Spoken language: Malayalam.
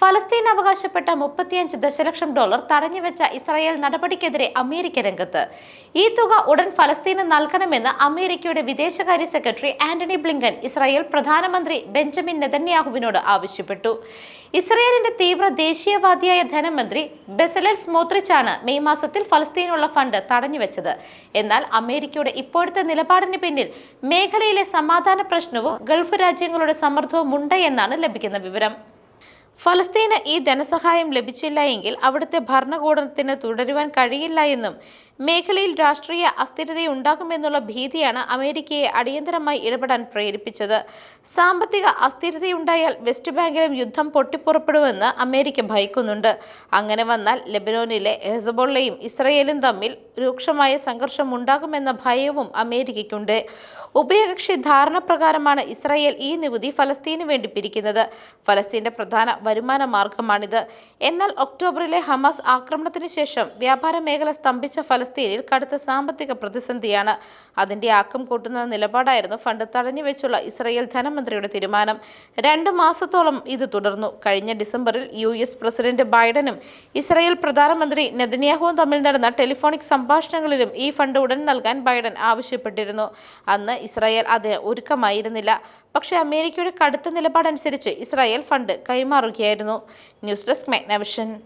ഫലസ്തീൻ അവകാശപ്പെട്ട മുപ്പത്തിയഞ്ച് ദശലക്ഷം ഡോളർ തടഞ്ഞുവെച്ച ഇസ്രായേൽ നടപടിക്കെതിരെ അമേരിക്ക രംഗത്ത്. ഈ തുക ഉടൻ ഫലസ്തീന് നൽകണമെന്ന് അമേരിക്കയുടെ വിദേശകാര്യ സെക്രട്ടറി ആന്റണി ബ്ലിങ്കൻ ഇസ്രായേൽ പ്രധാനമന്ത്രി ബെഞ്ചമിൻ നെതന്യാഹുവിനോട് ആവശ്യപ്പെട്ടു. ഇസ്രായേലിന്റെ തീവ്ര ദേശീയവാദിയായ ധനമന്ത്രി ബെസലൽ സ്മോത്രിച്ചാണ് മെയ് മാസത്തിൽ ഫലസ്തീനുള്ള ഫണ്ട് തടഞ്ഞുവെച്ചത്. എന്നാൽ അമേരിക്കയുടെ ഇപ്പോഴത്തെ നിലപാടിന് പിന്നിൽ മേഖലയിലെ സമാധാന പ്രശ്നവും ഗൾഫ് രാജ്യങ്ങളുടെ സമ്മർദ്ദവും ഉണ്ട് എന്നാണ് ലഭിക്കുന്ന വിവരം. ഫലസ്തീന് ഈ ധനസഹായം ലഭിച്ചില്ല എങ്കിൽ അവിടുത്തെ ഭരണകൂടത്തിന് തുടരുവാൻ കഴിയില്ല എന്നും മേഖലയിൽ രാഷ്ട്രീയ അസ്ഥിരതയുണ്ടാകുമെന്നുള്ള ഭീതിയാണ് അമേരിക്കയെ അടിയന്തരമായി ഇടപെടാൻ പ്രേരിപ്പിച്ചത്. സാമ്പത്തിക അസ്ഥിരതയുണ്ടായാൽ വെസ്റ്റ് ബാങ്കിലും യുദ്ധം പൊട്ടിപ്പുറപ്പെടുമെന്ന് അമേരിക്ക ഭയക്കുന്നുണ്ട്. അങ്ങനെ വന്നാൽ ലെബനോനിലെ ഹെസബോളയും ഇസ്രയേലും തമ്മിൽ രൂക്ഷമായ സംഘർഷം ഉണ്ടാകുമെന്ന ഭയവും അമേരിക്കയ്ക്കുണ്ട്. ഉഭയകക്ഷി ധാരണ പ്രകാരമാണ് ഇസ്രായേൽ ഈ നികുതി ഫലസ്തീന് വേണ്ടി പിരിക്കുന്നത്. ഫലസ്തീന്റെ പ്രധാന വരുമാന മാർഗമാണിത്. എന്നാൽ ഒക്ടോബറിലെ ഹമാസ് ആക്രമണത്തിന് ശേഷം വ്യാപാര മേഖല സ്തംഭിച്ച ഫലസ്തീനിൽ കടുത്ത സാമ്പത്തിക പ്രതിസന്ധിയാണ്. അതിന്റെ ആക്കം കൂട്ടുന്ന നിലപാടായിരുന്നു ഫണ്ട് തടഞ്ഞുവെച്ചുള്ള ഇസ്രായേൽ ധനമന്ത്രിയുടെ തീരുമാനം. രണ്ട് മാസത്തോളം ഇത് തുടർന്നു. കഴിഞ്ഞ ഡിസംബറിൽ യു എസ് പ്രസിഡന്റ് ബൈഡനും ഇസ്രായേൽ പ്രധാനമന്ത്രി നെതന്യാഹുവും തമ്മിൽ നടന്ന ടെലിഫോണിക് സംഭാഷണങ്ങളിലും ഈ ഫണ്ട് ഉടൻ നൽകാൻ ബൈഡൻ ആവശ്യപ്പെട്ടിരുന്നു. അന്ന് ഇസ്രായേൽ അത് ഒരുക്കമായിരുന്നില്ല. പക്ഷേ അമേരിക്കയുടെ കടുത്ത നിലപാടനുസരിച്ച് Israel fund കൈമാറുകയായിരുന്നു. News desk Magnavision.